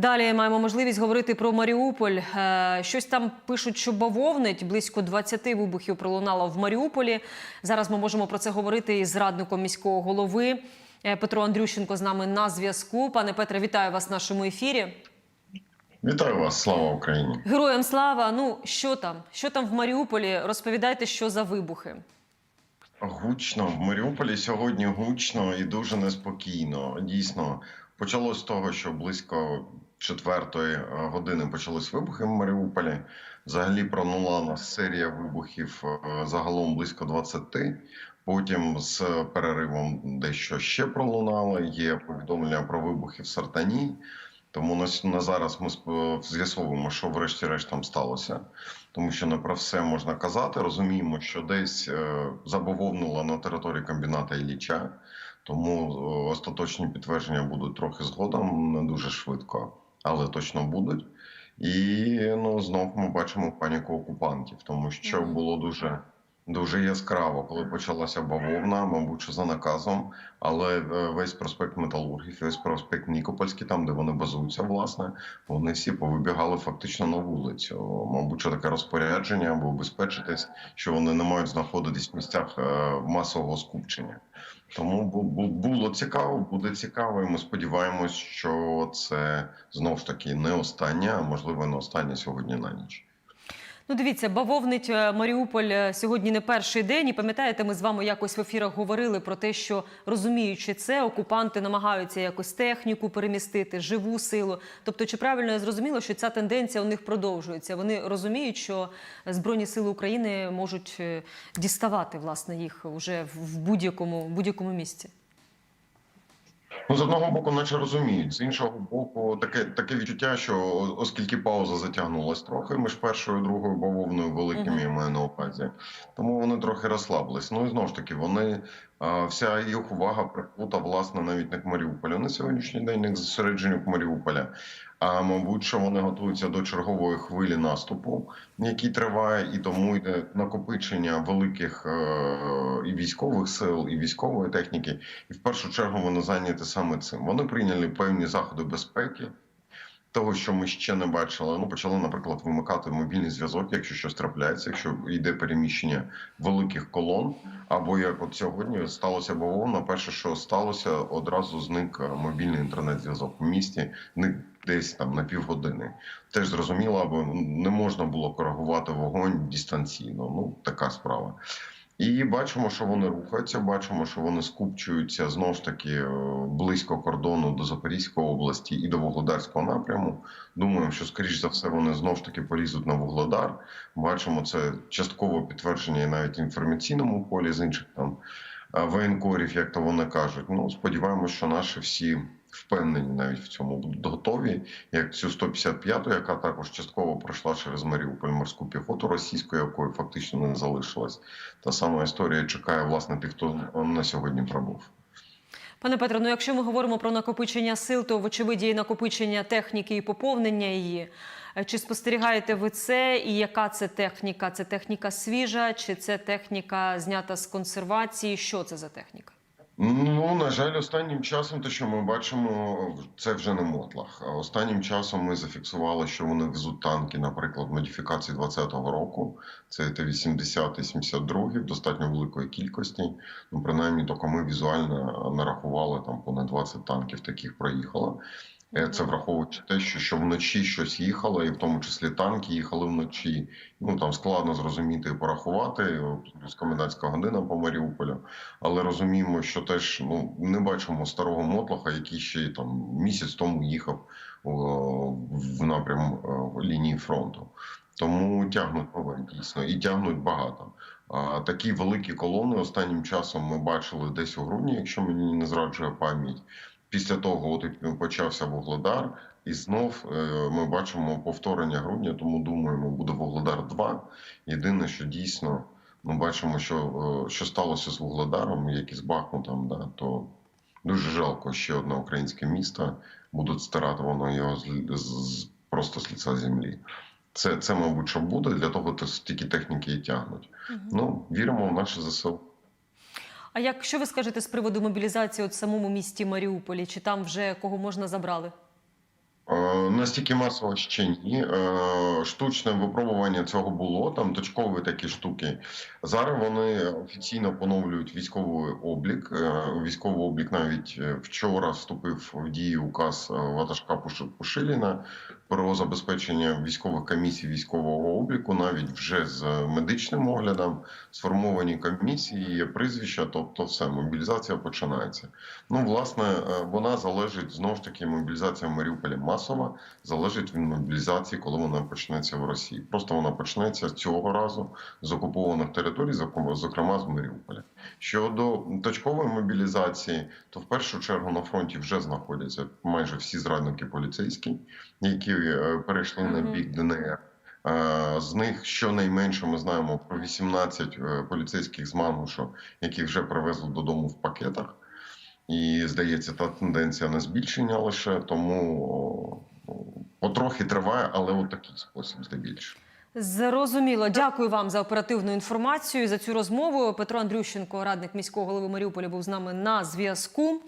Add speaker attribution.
Speaker 1: Далі маємо можливість говорити про Маріуполь. Е, Щось там пишуть, що бавовнить. Близько 20 вибухів пролунало в Маріуполі. Зараз ми можемо про це говорити із радником міського голови. Е, Петро Андрющенко з нами на зв'язку. Пане Петре, вітаю вас в нашому ефірі.
Speaker 2: Вітаю вас, слава Україні.
Speaker 1: Героям слава. Ну що там? Що там в Маріуполі? Розповідайте, що за вибухи.
Speaker 2: Гучно в Маріуполі сьогодні гучно і дуже неспокійно. Дійсно, почалось з того, що близько четвертої е, години почались вибухи в Маріуполі. Взагалі пронула нас серія вибухів е, загалом близько 20. Потім з переривом дещо ще пролунало. Є повідомлення про вибухи в Сартані. Тому на, зараз ми з'ясовуємо, що врешті-решт там сталося. Тому що не про все можна казати. Розуміємо, що десь е, забововнуло на території комбіната Ілліча, тому остаточні підтвердження будуть трохи згодом, не дуже швидко, але точно будуть. І ну знов ми бачимо паніку окупантів, тому що було дуже. Дуже яскраво, коли почалася бавовна, мабуть, що за наказом, але е, весь проспект Металургів, весь проспект Нікопольський, там де вони базуються, власне, вони всі повибігали фактично на вулицю. Мабуть, що таке розпорядження, аби убезпечитись, що вони не мають знаходитись в місцях е, масового скупчення. Тому бу- бу- було цікаво, буде цікаво, і ми сподіваємось, що це знов ж таки не останнє, а можливо не останнє сьогодні на ніч.
Speaker 1: Ну, дивіться, бавовнить е, Маріуполь е, сьогодні не перший день. І пам'ятаєте, ми з вами якось в ефірах говорили про те, що розуміючи це, окупанти намагаються якось техніку перемістити, живу силу. Тобто, чи правильно я зрозуміла, що ця тенденція у них продовжується? Вони розуміють, що збройні сили України можуть е, діставати власне їх уже в будь-якому будь-якому місці.
Speaker 2: Ну, з одного боку, наче розуміють, з іншого боку, таке таке відчуття, що оскільки пауза затягнулась трохи між першою і другою бавовною великими, uh -huh. на увазі, тому вони трохи розслабились. Ну і знову ж таки, вони вся їх увага прикута власне навіть не к Маріуполю на сьогоднішній день, не к зосередженню к Маріуполя. А мабуть, що вони готуються до чергової хвилі наступу, який триває, і тому йде накопичення великих е, і військових сил, і військової техніки. І в першу чергу вони зайняті саме цим. Вони прийняли певні заходи безпеки. Того, що ми ще не бачили, ну почали, наприклад, вимикати мобільний зв'язок, якщо щось трапляється, якщо йде переміщення великих колон. Або як от сьогодні сталося бавовна, перше, що сталося, одразу зник е, мобільний інтернет-зв'язок в місті, десь там на півгодини. Теж зрозуміло, бо не можна було коригувати вогонь дистанційно. Ну така справа. І бачимо, що вони рухаються. Бачимо, що вони скупчуються знову ж таки е, близько кордону до Запорізької області і до Вугледарського напряму. Думаємо, що скоріш за все вони знову ж таки полізуть на Вугледар. Бачимо це частково підтвердження навіть в інформаційному полі з інших там е, воєнкорів, як то вони кажуть. Ну сподіваємося, що наші всі впевнені навіть в цьому будуть готові. Як цю 155-ту, яка також частково пройшла через Маріуполь морську піхоту російську, якої фактично не залишилось. Та сама історія чекає власне тих, хто на сьогодні пробув.
Speaker 1: Пане Петро, ну якщо ми говоримо про накопичення сил, то вочевидь є і накопичення техніки і поповнення її. Е, Чи спостерігаєте ви це? І яка це техніка? Це техніка свіжа, чи це техніка знята з консервації? Що це за техніка?
Speaker 2: Ну на жаль, останнім часом, те, що ми бачимо, це вже не мотлах. Останнім часом ми зафіксували, що вони везуть танки, наприклад, модифікації 20-го року. Це Т-80 і 72 в достатньо великої кількості. Ну, принаймні, тільки ми візуально нарахували там понад 20 танків таких проїхало. Е, Це враховуючи те, що, що вночі щось їхало, і в тому числі танки їхали вночі. Ну там складно зрозуміти і порахувати. Плюс комендантська година по Маріуполю. Але розуміємо, що теж ну не бачимо старого мотлаха, який ще там місяць тому їхав о, в напрям о, лінії фронту. Тому тягнуть нове дійсно і тягнуть багато. А такі великі колони останнім часом ми бачили десь у грудні, якщо мені не зраджує пам'ять. Після того от почався Вугледар, і знов е, ми бачимо повторення грудня, тому думаємо, буде Вугледар 2. Єдине, що дійсно ми бачимо, що, е, що сталося з Вугледаром, як і з Бахмутом, да, то дуже жалко ще одне українське місто. Будуть стирати воно його з, з, просто з лиця землі. Це, це, мабуть, що буде, для того то стільки техніки і тягнуть. Ну, віримо в наше ЗСУ.
Speaker 1: А як що ви скажете з приводу мобілізації от самому місті Маріуполі? Чи там вже кого можна забрали?
Speaker 2: Е, Настільки масово ще ні. Е, Штучне випробування цього було, там точкові такі штуки. Зараз вони офіційно поновлюють військовий облік. Е, Військовий облік навіть вчора вступив в дію указ Ватажка Пушиліна про забезпечення військових комісій військового обліку, навіть вже з медичним оглядом, сформовані комісії, є прізвища, тобто все, мобілізація починається. Ну, власне, вона залежить знову ж таки мобілізація в Маріуполі масова, залежить від мобілізації, коли вона почнеться в Росії. Просто вона почнеться цього разу з окупованих територій, зокрема- зокрема з Маріуполя. Щодо точкової мобілізації, то в першу чергу на фронті вже знаходяться майже всі зрадники поліцейські, які е, перейшли на бік ДНР. Е, З них щонайменше ми знаємо про 18 е, поліцейських з Мангушу, яких вже привезли додому в пакетах. І здається, та тенденція на збільшення лише тому потрохи триває, але у такий спосіб здебільшого.
Speaker 1: Зрозуміло. Дякую вам за оперативну інформацію за цю розмову. Петро Андрющенко, радник міського голови Маріуполя, був з нами на зв'язку.